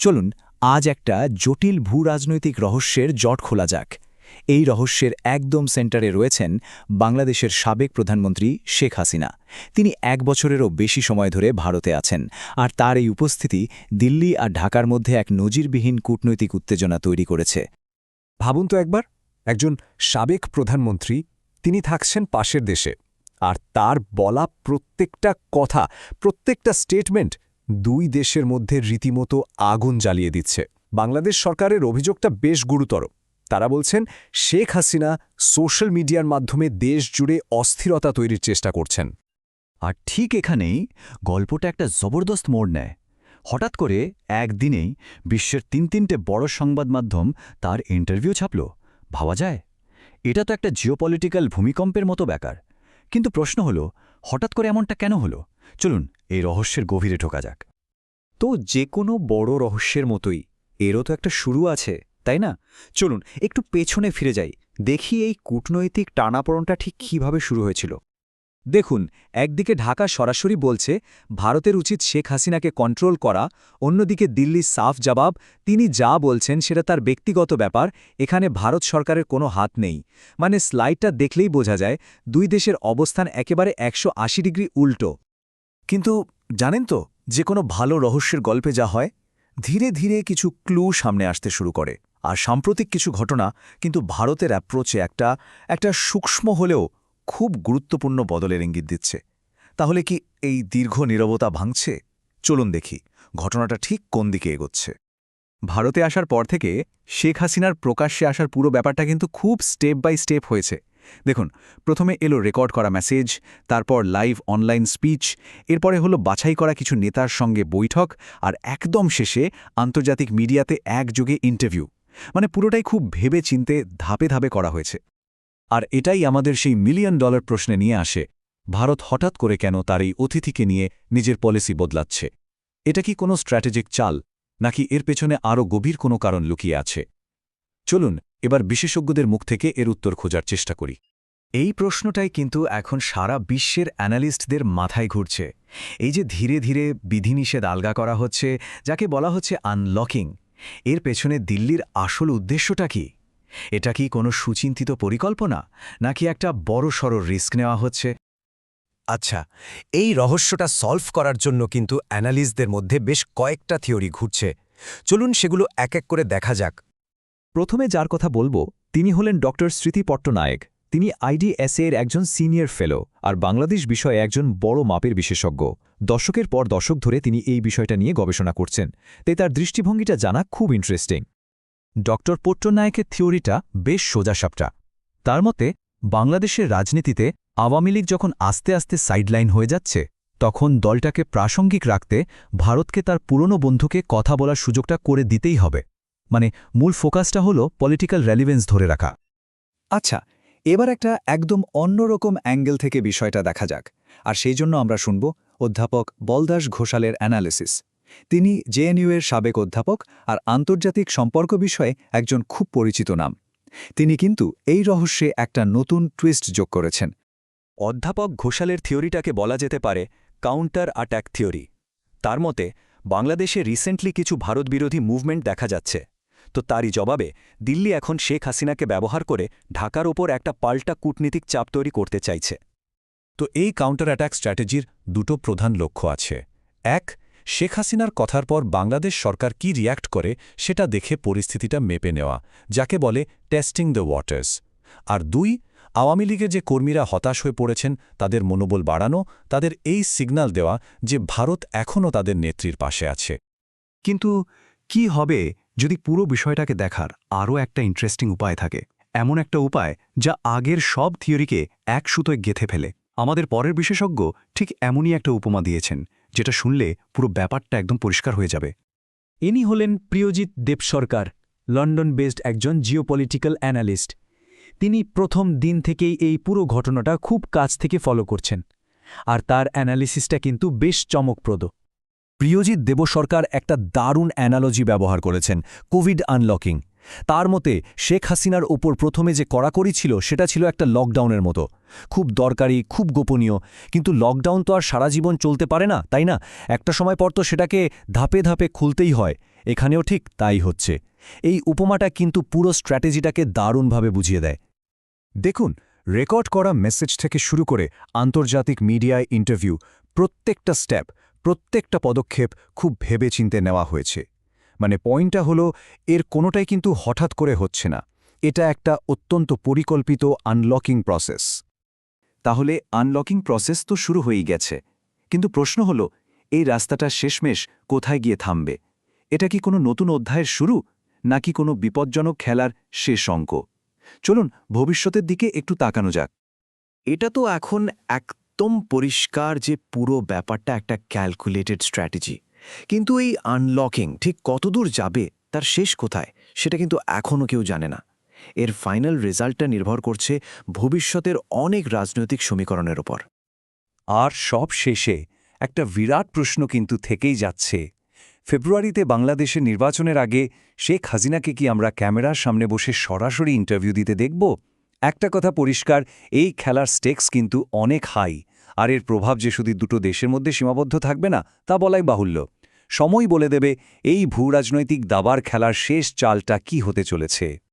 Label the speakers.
Speaker 1: চলুন, আজ একটা জটিল ভূ রাজনৈতিক রহস্যের জট খোলা যাক। এই রহস্যের একদম সেন্টারে রয়েছেন বাংলাদেশের সাবেক প্রধানমন্ত্রী শেখ হাসিনা। তিনি এক বছরেরও বেশি সময় ধরে ভারতে আছেন, আর তার এই উপস্থিতি দিল্লি আর ঢাকার মধ্যে এক নজিরবিহীন কূটনৈতিক উত্তেজনা তৈরি করেছে।
Speaker 2: ভাবুন তো একবার, একজন সাবেক প্রধানমন্ত্রী, তিনি থাকছেন পাশের দেশে, আর তার বলা প্রত্যেকটা কথা, প্রত্যেকটা স্টেটমেন্ট দুই দেশের মধ্যে রীতিমতো আগুন জ্বালিয়ে দিচ্ছে। বাংলাদেশ সরকারের অভিযোগটা বেশ গুরুতর। তারা বলছেন, শেখ হাসিনা সোশ্যাল মিডিয়ার মাধ্যমে দেশ জুড়ে অস্থিরতা তৈরির চেষ্টা করছেন।
Speaker 1: আর ঠিক এখানেই গল্পটা একটা জবরদস্ত মোড় নেয়। হঠাৎ করে একদিনেই বিশ্বের তিন তিনটে বড় সংবাদ মাধ্যম তার ইন্টারভিউ ছাপল। ভাবা যায়, এটা তো একটা জিওপলিটিক্যাল ভূমিকম্পের মতো ব্যাপার। কিন্তু প্রশ্ন হলো, হঠাৎ করে এমনটা কেন হলো? চলুন এই রহস্যের গভীরে ঢোকা যাক। তো যে কোনো বড় রহস্যের মতোই। এরও তো একটা শুরু আছে, তাই না? চলুন, একটু পেছনে ফিরে যাই। দেখি এই কূটনৈতিক টানাপড়নটা ঠিক কীভাবে শুরু হয়েছিল। দেখুন, একদিকে ঢাকা সরাসরি বলছে, ভারতের উচিত শেখ হাসিনাকে কন্ট্রোল করা। অন্যদিকে দিল্লি সাফ জবাব, তিনি যা বলছেন সেটা তার ব্যক্তিগত ব্যাপার, এখানে ভারত সরকারের কোনো হাত নেই। মানে স্লাইডটা দেখলেই বোঝা যায়, দুই দেশের অবস্থান একেবারে একশো আশি ডিগ্রি উল্টো। কিন্তু, জানেন তো যে কোনো ভালো রহস্যের গল্পে যা হয়, ধীরে ধীরে কিছু ক্লু সামনে আসতে শুরু করে। আর সাম্প্রতিক কিছু ঘটনা কিন্তু ভারতের অ্যাপ্রোচে একটা একটা সূক্ষ্ম হলেও খুব গুরুত্বপূর্ণ বদলের ইঙ্গিত দিচ্ছে। তাহলে কি এই দীর্ঘ নীরবতা ভাঙছে? চলুন দেখি, ঘটনাটা ঠিক কোন দিকে এগোচ্ছে। ভারতে আসার পর থেকে শেখ হাসিনার প্রকাশ্যে আসার পুরো ব্যাপারটা কিন্তু খুব স্টেপ বাই স্টেপ হয়েছে। দেখুন, প্রথমে এলো রেকর্ড করা মেসেজ, তারপর লাইভ অনলাইন স্পিচ, এরপরে হলো বাছাই করা কিছু নেতার সঙ্গে বৈঠক, আর একদম শেষে আন্তর্জাতিক মিডিয়াতে একযোগে ইন্টারভিউ। মানে পুরোটাই খুব ভেবে চিনতে ধাপে ধাপে করা হয়েছে। আর এটাই আমাদের সেই মিলিয়ন ডলার প্রশ্নে নিয়ে আসে, ভারত হঠাৎ করে কেন তার এই অতিথিকে নিয়ে নিজের পলিসি বদলাচ্ছে? এটা কি কোনো স্ট্র্যাটেজিক চাল, নাকি এর পেছনে আরও গভীর কোনো কারণ লুকিয়ে আছে? চলুন, এবার বিশেষজ্ঞদের মুখ থেকে এর উত্তর খোঁজার চেষ্টা করি। এই প্রশ্নটাই কিন্তু এখন সারা বিশ্বের অ্যানালিস্টদের মাথায় ঘুরছে। এই যে ধীরে ধীরে বিধিনিষেধ আলগা করা হচ্ছে যাকে বলা হচ্ছে আনলকিং এর পেছনে দিল্লির আসল উদ্দেশ্যটা কি? এটা কি কোনো সুচিন্তিত পরিকল্পনা নাকি একটা বড়সড় রিস্ক নেওয়া হচ্ছে?
Speaker 2: আচ্ছা এই রহস্যটা সলভ করার জন্য কিন্তু অ্যানালিস্টদের মধ্যে বেশ কয়েকটা থিওরি ঘুরছে। চলুন সেগুলো এক এক করে দেখা যাক।
Speaker 1: প্রথমে যার কথা বলব তিনি হলেন ডক্টর স্মৃতি পট্টনায়ক। তিনি আইডিএসএ এর একজন সিনিয়র ফেলো আর বাংলাদেশ বিষয়ে একজন বড় মাপের বিশেষজ্ঞ। দশকের পর দশক ধরে তিনি এই বিষয়টা নিয়ে গবেষণা করছেন, তাই তার দৃষ্টিভঙ্গিটা জানা খুব ইন্টারেস্টিং ডক্টর পট্টনায়কের থিওরিটা বেশ সোজাসাপটা তার মতে, বাংলাদেশের রাজনীতিতে আওয়ামী লীগ যখন আস্তে আস্তে সাইডলাইন হয়ে যাচ্ছে, তখন দলটাকে প্রাসঙ্গিক রাখতে ভারতকে তার পুরনো বন্ধুকে কথা বলার সুযোগটা করে দিতেই হবে। মানে মূল ফোকাসটা হল পলিটিক্যাল রেলিভেন্স ধরে রাখা। আচ্ছা এবার একটা একদম অন্যরকম অ্যাঙ্গেল থেকে বিষয়টা দেখা যাক। আর সেই জন্য আমরা শুনব অধ্যাপক বলদাস ঘোষালের অ্যানালিসিস তিনি জেএনইউ এর সাবেক অধ্যাপক আর আন্তর্জাতিক সম্পর্ক বিষয়ে একজন খুব পরিচিত নাম। তিনি কিন্তু এই রহস্যে একটা নতুন টুইস্ট যোগ করেছেন। অধ্যাপক ঘোষালের থিওরিটাকে বলা যেতে পারে কাউন্টার অ্যাট্যাক থিওরি। তার মতে, বাংলাদেশে রিসেন্টলি কিছু ভারতবিরোধী মুভমেন্ট দেখা যাচ্ছে। তো তারই জবাবে দিল্লি এখন শেখ হাসিনাকে ব্যবহার করে ঢাকার ওপর একটা পাল্টা কূটনীতিক চাপ তৈরি করতে চাইছে।
Speaker 2: তো এই কাউন্টার অ্যাট্যাক স্ট্র্যাটেজির দুটো প্রধান লক্ষ্য আছে। এক, শেখ হাসিনার কথার পর বাংলাদেশ সরকার কি রিয়্যাক্ট করে সেটা দেখে পরিস্থিতিটা মেপে নেওয়া, যাকে বলে টেস্টিং দ্য ওয়াটার্স আর দুই, আওয়ামী লীগের যে কর্মীরা হতাশ হয়ে পড়েছেন, তাদের মনোবল বাড়ানো, তাদের এই সিগন্যাল দেওয়া যে ভারত এখনও তাদের নেত্রীর পাশে আছে।
Speaker 1: কিন্তু কি হবে যদি পুরো বিষয়টাকে দেখার আরও একটা ইন্টারেস্টিং উপায় থাকে, এমন একটা উপায় যা আগের সব থিওরিকে এক সুতোয় গেথে ফেলে। আমাদের পরের বিশেষজ্ঞ ঠিক এমনই একটা উপমা দিয়েছেন, যেটা শুনলে পুরো ব্যাপারটা একদম পরিষ্কার হয়ে যাবে। ইনি হলেন প্রিয়জিৎ দেব সরকার লন্ডন বেসড একজন জিওপলিটিক্যাল অ্যানালিস্ট তিনি প্রথম দিন থেকেই এই পুরো ঘটনাটা খুব কাছ থেকে ফলো করছেন। আর তার অ্যানালিসিসটা কিন্তু বেশ চমকপ্রদ। প্রিয়জিৎ দেব সরকার একটা দারুণ অ্যানালজি ব্যবহার করেছেন, কোভিড আনলকিং। তার মতে, শেখ হাসিনার ওপর প্রথমে যে কড়াকড়ি ছিল, সেটা ছিল একটা লকডাউনের মতো। খুব দরকারি, খুব গোপনীয়। কিন্তু লকডাউন তো আর সারা জীবন চলতে পারে না, তাই না? একটা সময় পর তো সেটাকে ধাপে ধাপে খুলতেই হয়।
Speaker 2: এখানেও ঠিক তাই হচ্ছে। এই উপমাটা কিন্তু পুরো স্ট্র্যাটেজিটাকে দারুণভাবে বুঝিয়ে দেয়। দেখুন, রেকর্ড করা মেসেজ থেকে শুরু করে আন্তর্জাতিক মিডিয়ায় ইন্টারভিউ, প্রত্যেকটা স্টেপ প্রত্যেকটা পদক্ষেপ খুব ভেবেচিন্তে নেওয়া হয়েছে। মানে পয়েন্টটা হলো, এর কোনোটাই কিন্তু হঠাৎ করে হচ্ছে না। এটা একটা অত্যন্ত পরিকল্পিত আনলকিং প্রসেস।
Speaker 3: তাহলে আনলকিং প্রসেস তো শুরু হয়েই গেছে। কিন্তু প্রশ্ন হলো, এই রাস্তাটা শেষমেশ কোথায় গিয়ে থামবে? এটা কি কোনো নতুন অধ্যায়ের শুরু? নাকি কোনো বিপজ্জনক খেলার শেষ অঙ্ক? চলুন, ভবিষ্যতের দিকে একটু তাকানো যাক।
Speaker 4: এটা তো এখন একদম পরিষ্কার যে পুরো ব্যাপারটা একটা ক্যালকুলেটেড স্ট্র্যাটেজি কিন্তু এই আনলকিং ঠিক কতদূর যাবে, তার শেষ কোথায়, সেটা কিন্তু এখনও কেউ জানে না। এর ফাইনাল রেজাল্টটা নির্ভর করছে ভবিষ্যতের অনেক রাজনৈতিক সমীকরণের ওপর
Speaker 2: আর সব শেষে একটা বিরাট প্রশ্ন কিন্তু থেকেই যাচ্ছে। ফেব্রুয়ারিতে বাংলাদেশের নির্বাচনের আগে শেখ হাসিনাকে কি আমরা ক্যামেরার সামনে বসে সরাসরি ইন্টারভিউ দিতে দেখব? একটা কথা পরিষ্কার, এই খেলার স্টেক্স কিন্তু অনেক হাই আর এর প্রভাব যে শুধু দুটো দেশের মধ্যে সীমাবদ্ধ থাকবে না, তা বলাই বাহুল্য। সময় বলে দেবে, এই ভূরাজনৈতিক দাবার খেলার শেষ চালটা কি হতে চলেছে?